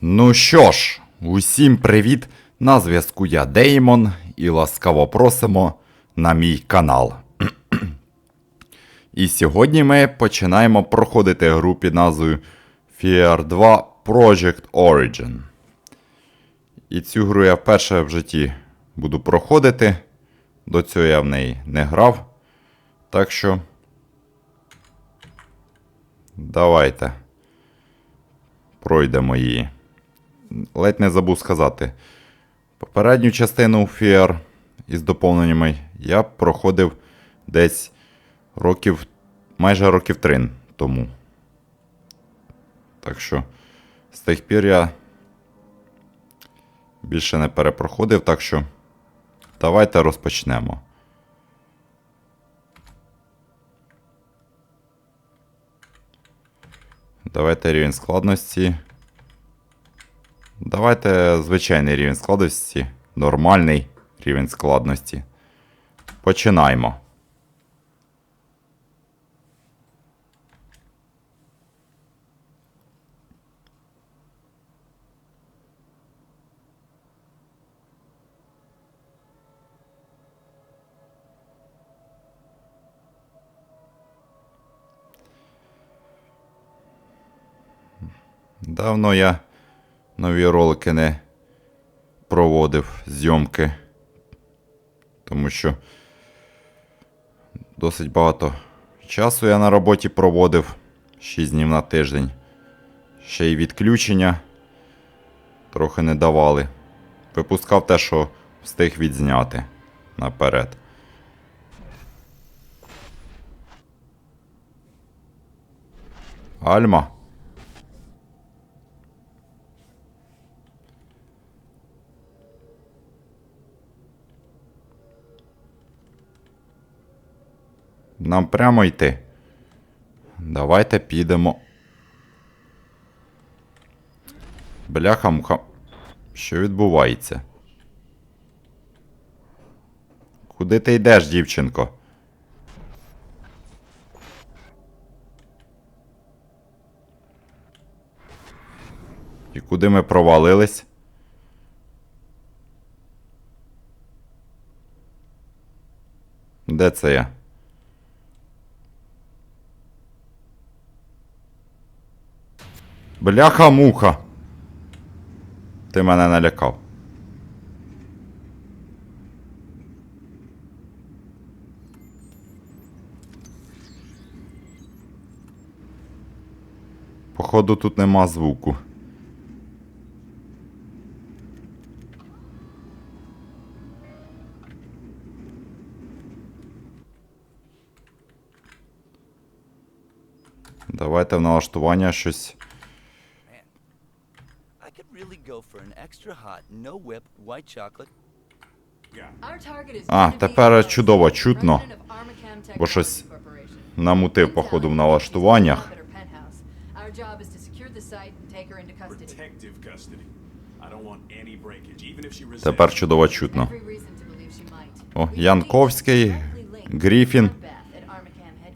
Ну що ж, усім привіт! На зв'язку я Деймон і ласкаво просимо на мій канал. І сьогодні ми починаємо проходити гру під назвою Fear 2 Project Origin. І цю гру я вперше в житті буду проходити. До цього я в неї не грав. Так що. Давайте. Пройдемо її. Ледь не забув сказати. Попередню частину Fear із доповненнями я проходив десь років, майже років три тому. Так що з тих пір я більше не перепроходив, так що давайте розпочнемо. Давайте рівень складності. Давайте звичайний рівень складності. Нормальний рівень складності. Починаємо. Давно я нові ролики не проводив зйомки. Тому що досить багато часу я на роботі проводив 6 днів на тиждень. Ще й відключення трохи не давали. Випускав те, що встиг відзняти наперед. Альма. Нам прямо йти. Давайте підемо. Бляха муха. Що відбувається? Куди ти йдеш, дівчинко? І куди ми провалились? Де це я? Бляха-муха. Ти мене налякав. Походу тут нема звуку. Давайте в налаштування щось. Extra hot, no whip, white chocolate. А, тепер чудово чутно, бо щось намутив, походу, в налаштуваннях. Тепер чудово чутно. О, Янковський, Гріфін,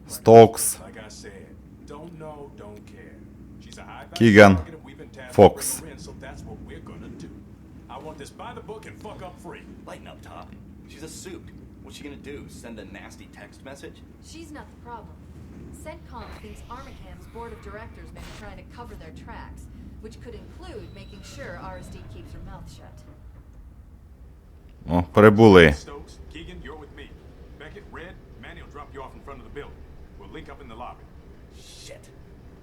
Стокс, Like I Send a nasty text message? She's not the problem. CENTCOM thinks Armacam's board of directors may be trying to cover their tracks, which could include making sure RSD keeps her mouth shut. О, прибули. Stokes, Keegan, you're with me. Beckett, Red, Manny will drop you off in front of the building. We'll link up in the lobby. Shit.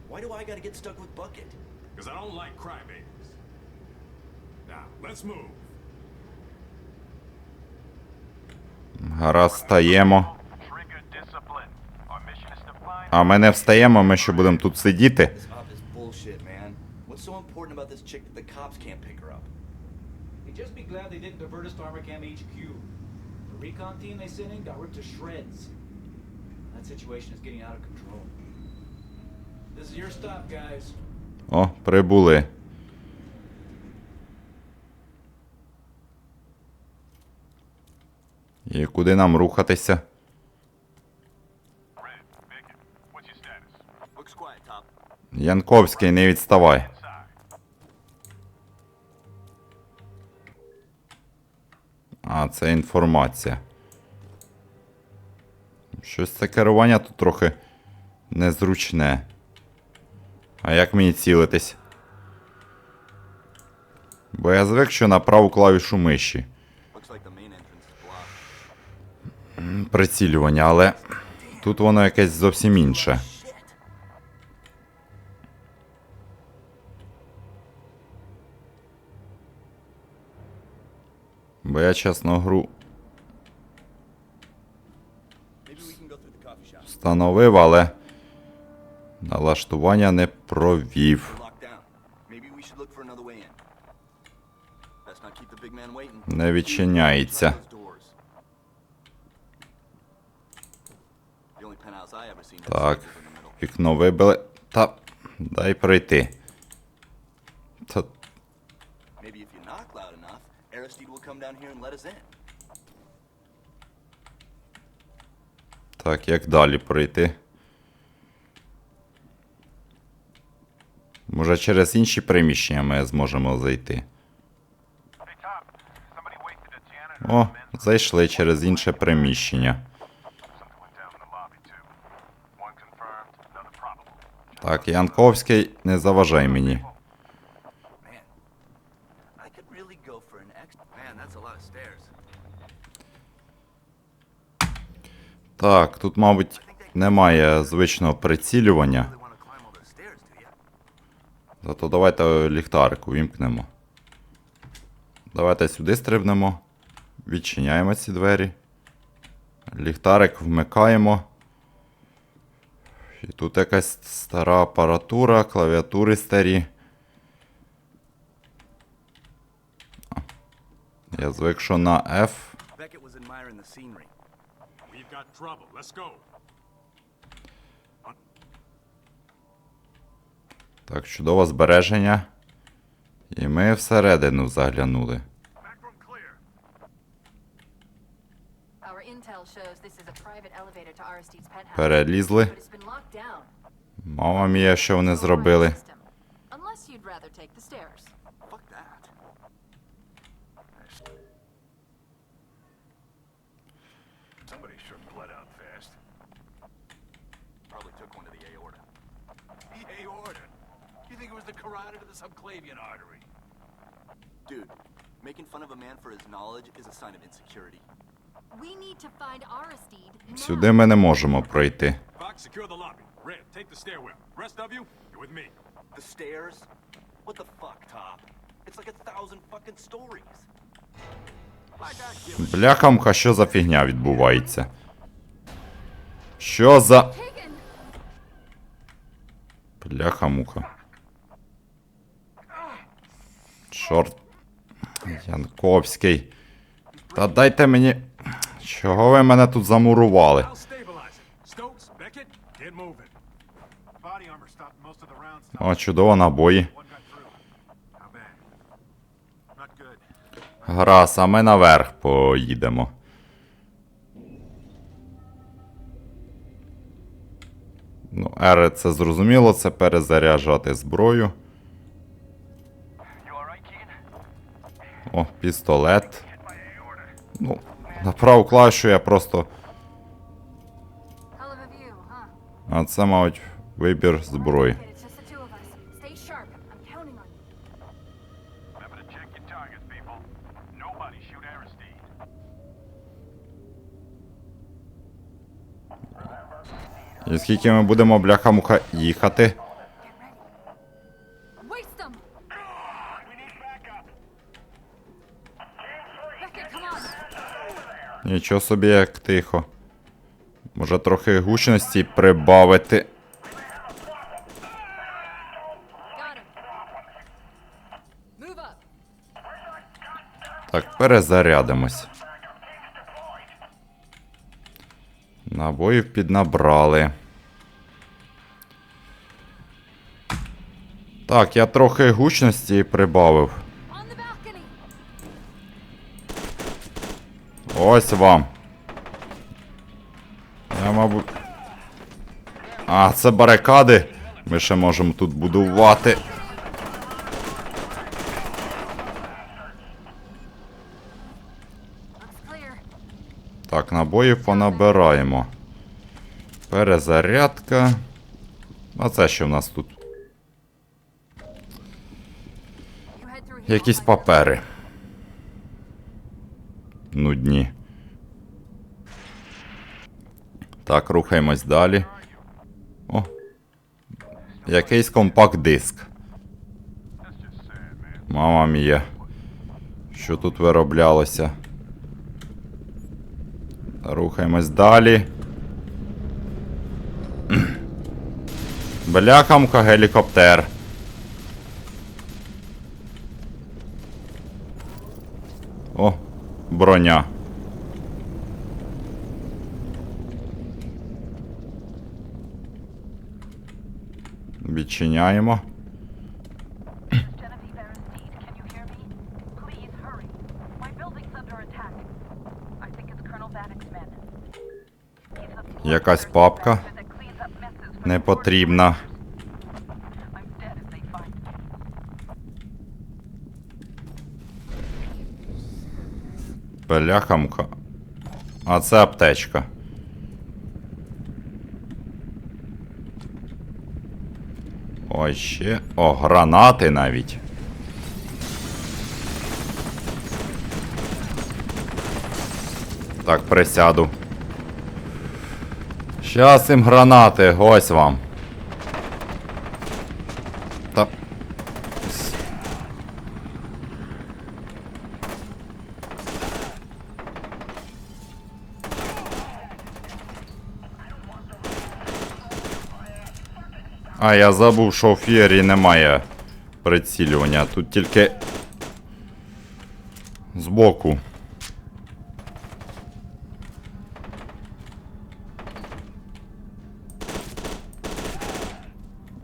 Why do I gotta get stuck with Bucket? Because I don't like crybabies. Now, let's move. Гаразд, стаємо. А ми не встаємо, ми що будемо тут сидіти. О, прибули. І куди нам рухатися? Янковський, не відставай. А, це інформація. Щось це керування тут трохи незручне. А як мені цілитись? Бо я звик, що на праву клавішу миші. Прицілювання, але тут воно якесь зовсім інше. Бо я чесно гру встановив, але налаштування не провів. We're locked Так, вікно вибили. Та дай пройти. Та так, як далі пройти? Може через інші приміщення ми зможемо зайти. О, зайшли через інше приміщення. Так, Янковський, не заважай мені. Так, тут, мабуть, немає звичного прицілювання. Зато давайте ліхтарик увімкнемо. Давайте сюди стрибнемо. Відчиняємо ці двері. Ліхтарик вмикаємо. І тут якась стара апаратура, клавіатури старі. Я звик, що на F. Beckett was admiring. We've got trouble. Let's go. Так, чудове збереження. І ми всередину заглянули. The carotid or the subclavian artery? Dude, making fun of a man for his knowledge is a sign of insecurity. We need to find Aristide now. Сюди ми не можемо пройти. Fox, secure the lobby. Red, take the stairwell. Rest of you, you're with me. The stairs? What the fuck, Top? It's like a thousand fucking stories. Бляхамка, що за фігня відбувається? Що за. Бляха-муха. Чорт. Янковський. Та дайте мені. Чого ви мене тут замурували? О, чудово набої. Гаразд, а ми наверх поїдемо. Ну, R це зрозуміло, це перезаряджати зброю. О, пістолет. Ну, на праву клавішу я просто. А це, мабуть, вибір зброї. І скільки ми будемо бляха-муха їхати? Нічого собі, як тихо. Може трохи гучності прибавити. Так, перезарядимось. Набоїв піднабрали. Так, я трохи гучності прибавив. Ось вам. Я, мабуть. А, це барикади. Ми ще можемо тут будувати. Так, набоїв понабираємо. Перезарядка. А це що в нас тут? Якісь папери. Нудні. Так, рухаємось далі. О. Якийсь компакт-диск. Мама мія. Що тут вироблялося? Рухаємось далі. Бляхамка гелікоптер. О, броня. The Якась папка. Не потрібна. Бляхамка. А це аптечка. Ще. О, гранати навіть. Так, присяду. Щас їм гранати, ось вам. Та. С- А, я забув, що у Фіері немає прицілювання. Тут тільки збоку.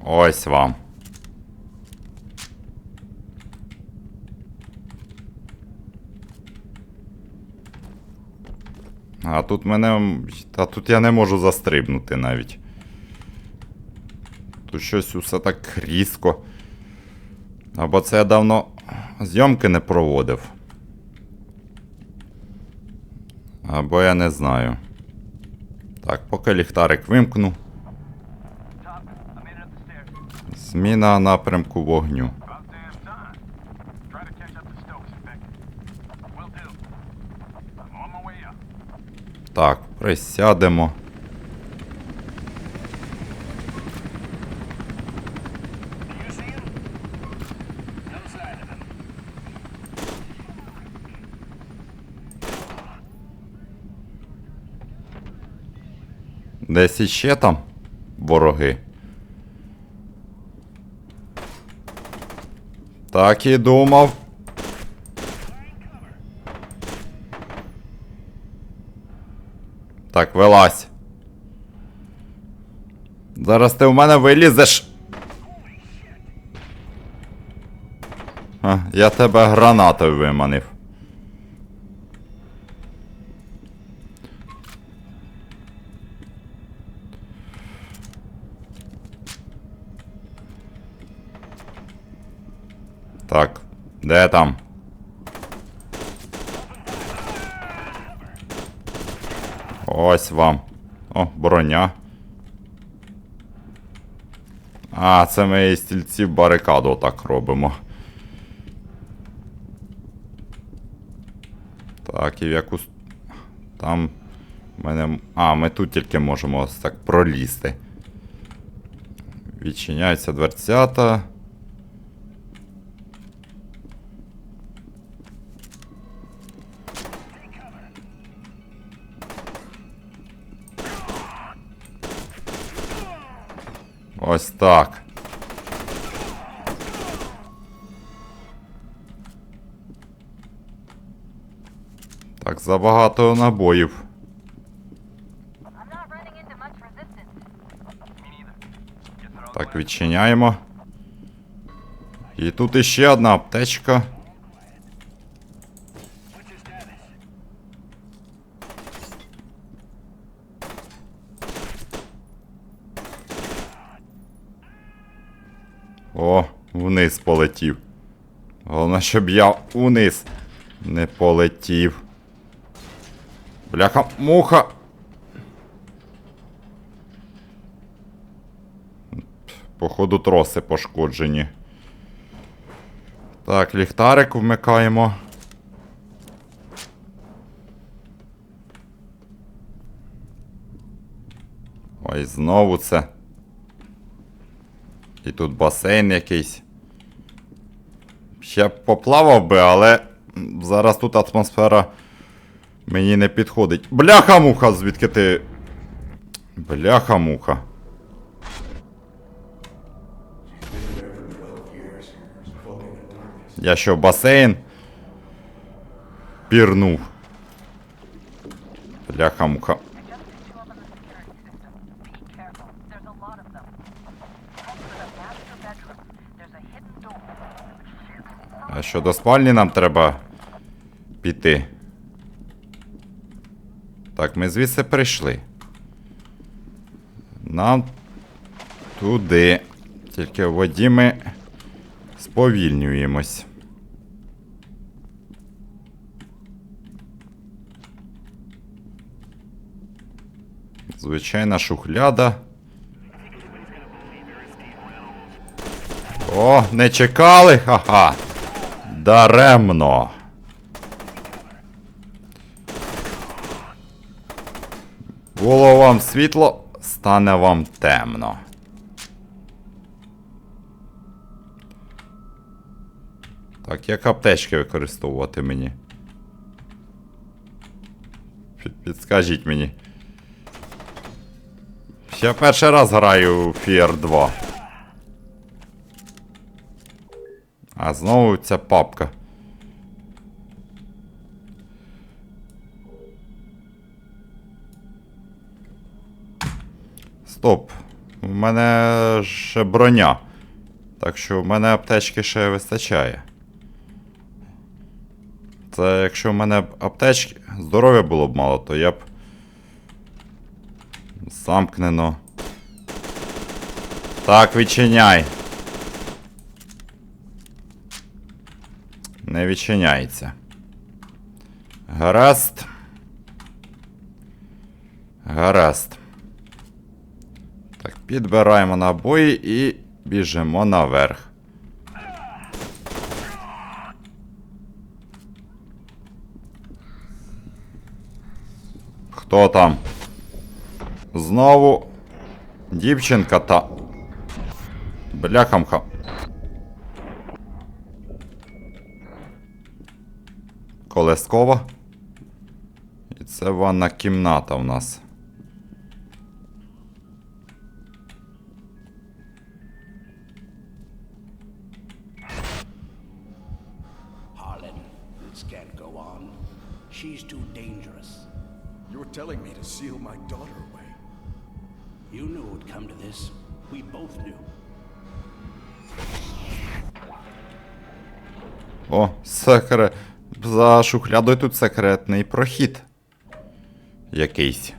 Ось вам. А тут мене. Та тут я не можу застрибнути навіть. Тут щось усе так різко. Або це я давно зйомки не проводив. Або я не знаю. Так, поки ліхтарик вимкну. Зміна напрямку вогню. About damn Десь іще там вороги. Так і думав. Так, вилазь. Зараз ти в мене вилізеш. А, я тебе гранатою виманив. Так, де там? Ось вам. О, броня. А, це ми із стільців барикаду так робимо. Так, і в яку. Там. Мене... А, ми тут тільки можемо ось так пролізти. Відчиняється дверцята. Ось так. Так, забагато набоїв. Так, відчиняємо. І тут іще одна аптечка. О, вниз полетів. Головне, щоб я униз не полетів. Бляха, муха. Походу троси пошкоджені. Так, ліхтарик вмикаємо. Ой, знову це. І тут басейн якийсь. Ще б поплавав би, але зараз тут атмосфера мені не підходить. Бляха-муха, звідки ти. Бляха-муха. Я що, басейн? Пірнув. Бляха-муха. А що до спальні нам треба піти. Так, ми звідси прийшли. Нам туди. Тільки в воді ми сповільнюємось. Звичайна шухляда. О, не чекали? Ха-ха. Даремно. Було вам світло, стане вам темно. Так, як аптечки використовувати мені? Підскажіть мені. Ще перший раз граю в Fear 2. А знову ця папка. Стоп. У мене ще броня. Так що в мене аптечки ще вистачає. Це якщо в мене аптечки здоров'я було б мало, то я б. Замкнено. Так, відчиняй. Не відчиняється. Гаразд. Гаразд. Так, підбираємо набої і біжимо наверх. Хто там? Знову дівчинка та. Бляхамха. Колескова. І це ванна кімната у нас. She's too dangerous. You were telling me to seal my daughter away. You knew it would come to this. We both knew. О, секрет. За шухлядою тут секретний прохід. Якийсь.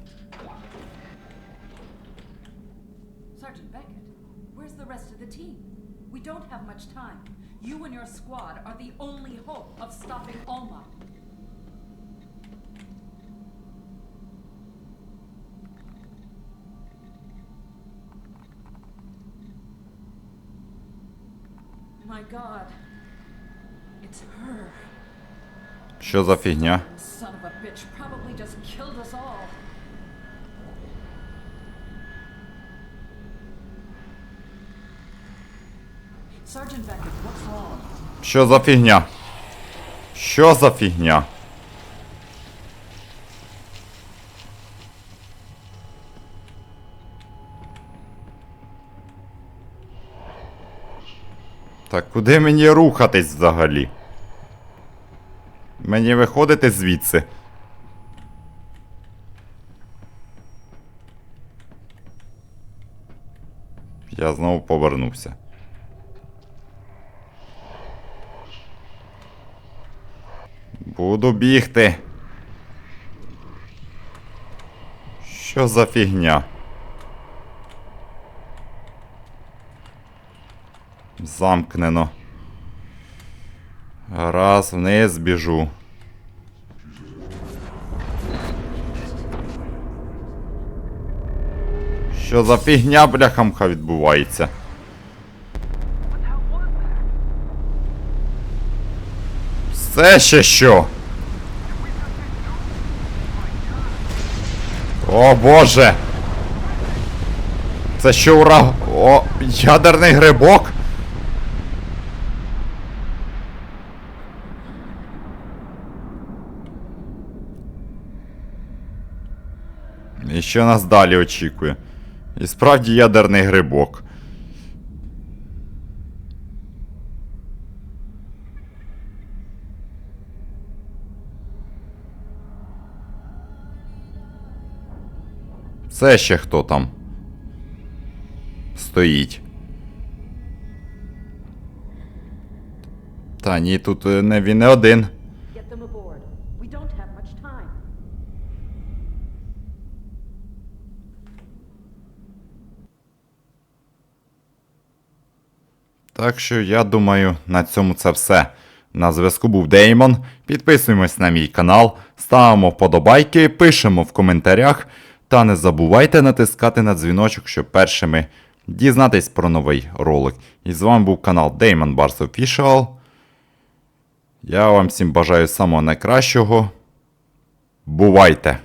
My god. It's her. Що за фігня? Що за фігня? Що за фігня? Так, куди мені рухатись взагалі? Мені виходити звідси. Я знову повернувся. Буду бігти. Що за фігня? Замкнено. Зараз вниз біжу. Що за фігня, бляхамха відбувається? Все ще що? О боже! Це що ура... О, ядерний грибок? Що нас далі очікує? І справді ядерний грибок. Це ще хто там? Стоїть. Та ні, тут е, не він не один. Так що я думаю, на цьому це все. На зв'язку був Деймон. Підписуємось на мій канал, ставимо вподобайки, пишемо в коментарях. Та не забувайте натискати на дзвіночок, щоб першими дізнатись про новий ролик. І з вами був канал Деймон Барс Official. Я вам всім бажаю самого найкращого. Бувайте!